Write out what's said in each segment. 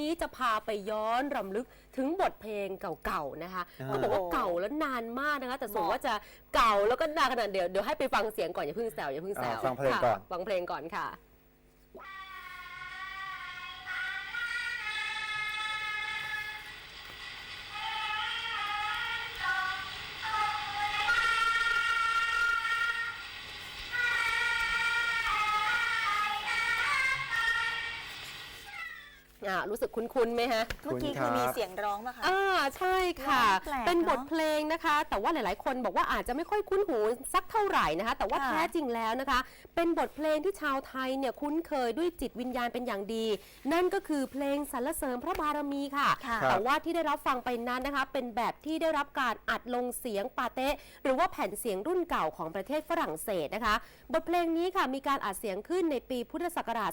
นี้จะพาไปย้อนรำลึกถึงบทเพลงเก่าๆนะคะอ่าก็บอกว่าเก่าแล้วนานมากนะคะ แต่ส่วนว่าจะเก่าแล้วก็นานขนาดเดี๋ยวเดี๋ยวให้ไปฟังเสียงก่อนอย่าเพิ่งแซวอย่าเพิ่งแซวอ่าฟังเพลงก่อน ค่ะฟังเพลงก่อนค่ะอ่ารู้สึกคุ้นๆไหมฮะ เมื่อกี้คุณครับคือมีเสียงร้องป่ะคะ อ่าใช่ค่ะว้าวแปลกเป็นบทเนอะเพลงนะคะ แต่ว่าหลายๆ คนบอกว่าอาจจะไม่ค่อยคุ้นหูสักเท่าไหร่นะคะ แต่ว่าค่ะแท้จริงแล้วนะคะ เป็นบทเพลงที่ชาวไทยเนี่ยคุ้นเคยด้วยจิตวิญญาณเป็นอย่างดี นั่นก็คือเพลงสรรเสริญพระบารมีค่ะ ค่ะ แต่ว่าที่ได้รับฟังไปนั้นนะคะ เป็นแบบที่ได้รับการอัดลงเสียงปาเต้หรือว่าแผ่นเสียงรุ่นเก่าของประเทศฝรั่งเศสนะคะ บทเพลงนี้ค่ะมีการอัดเสียงขึ้นในปีพุทธศักราช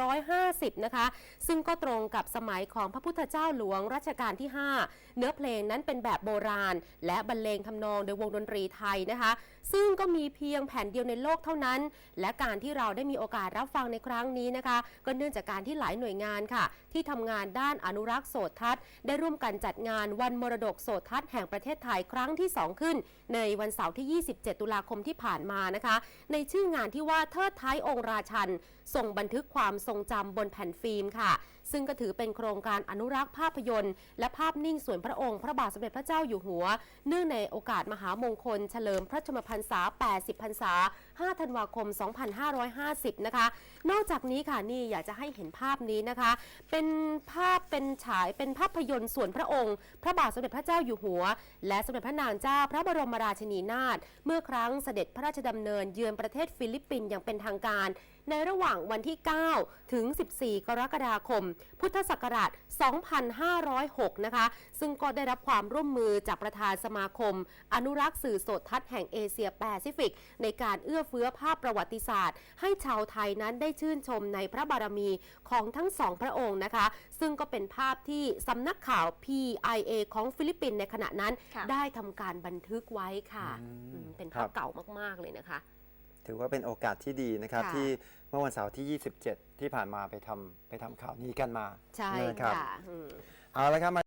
2450 นะคะ ซึ่งก็ตรงกับสมัยของพระพุทธเจ้าหลวงรัชกาลที่ 5 เนื้อเพลงนั้นเป็นแบบโบราณ และบรรเลงทำนองโดยวงดนตรีไทยนะคะ ซึ่งก็มีเพียงแผ่นเดียวในโลกเท่านั้น และการที่เราได้มีโอกาสรับฟังในครั้งนี้นะคะ ก็เนื่องจากการที่หลายหน่วยงานค่ะ ที่ทำงานด้านอนุรักษ์โสตทัศน์ได้ร่วมกันจัดงานวันมรดกโสตทัศน์แห่งประเทศไทยครั้งที่ 2 ขึ้น ในวันเสาร์ที่ 27 ตุลาคมที่ผ่านมานะคะ ในชื่องานที่ว่าเทิดท้ายองค์ราชันส่งบันทึกความทรงจำบนแผ่นฟิล์มค่ะซึ่งก็ถือเป็นโครงการอนุรักษ์ภาพยนตร์ และภาพนิ่งส่วนพระองค์ พระบาทสมเด็จพระเจ้าอยู่หัว เนื่องในโอกาสมหามงคล เฉลิมพระชนมพรรษา 80 พรรษา 5 ธันวาคม 2550 นะคะ นอกจากนี้ค่ะนี่อยากจะให้เห็นภาพนี้นะคะ เป็นภาพเป็นฉายเป็นภาพยนตร์ส่วนพระองค์ พระบาทสมเด็จพระเจ้าอยู่หัว และสมเด็จพระนางเจ้าพระบรมราชินีนาถเมื่อครั้งเสด็จพระราชดำเนินเยือนประเทศฟิลิปปินส์อย่างเป็นทางการในระหว่างวันที่ 9 ถึง 14 กรกฎาคม พุทธศักราช 2506 นะคะ ซึ่งก็ได้รับความร่วมมือจากประธานสมาคม อนุรักษ์สื่อโสดทัศน์แห่งเอเชียแปซิฟิก ในการเอื้อเฟื้อภาพประวัติศาสตร์ ให้ชาวไทยนั้นได้ชื่นชมในพระบารมีของทั้งสองพระองค์นะคะ ซึ่งก็เป็นภาพที่สำนักข่าว PIA ของฟิลิปปินส์ในขณะนั้นค่ะได้ทำการบันทึกไว้ค่ะอืมอืมเป็นครัภาพบเก่ามาก ๆ เลยนะคะ ถือว่าเป็นโอกาสที่ดีนะครับ ค่ะ ที่เมื่อวันเสาร์ที่ 27 ที่ผ่านมาไปทำไปทำข่าวนี้กันมาใช่นะครับค่ะอืม เอาละครับมา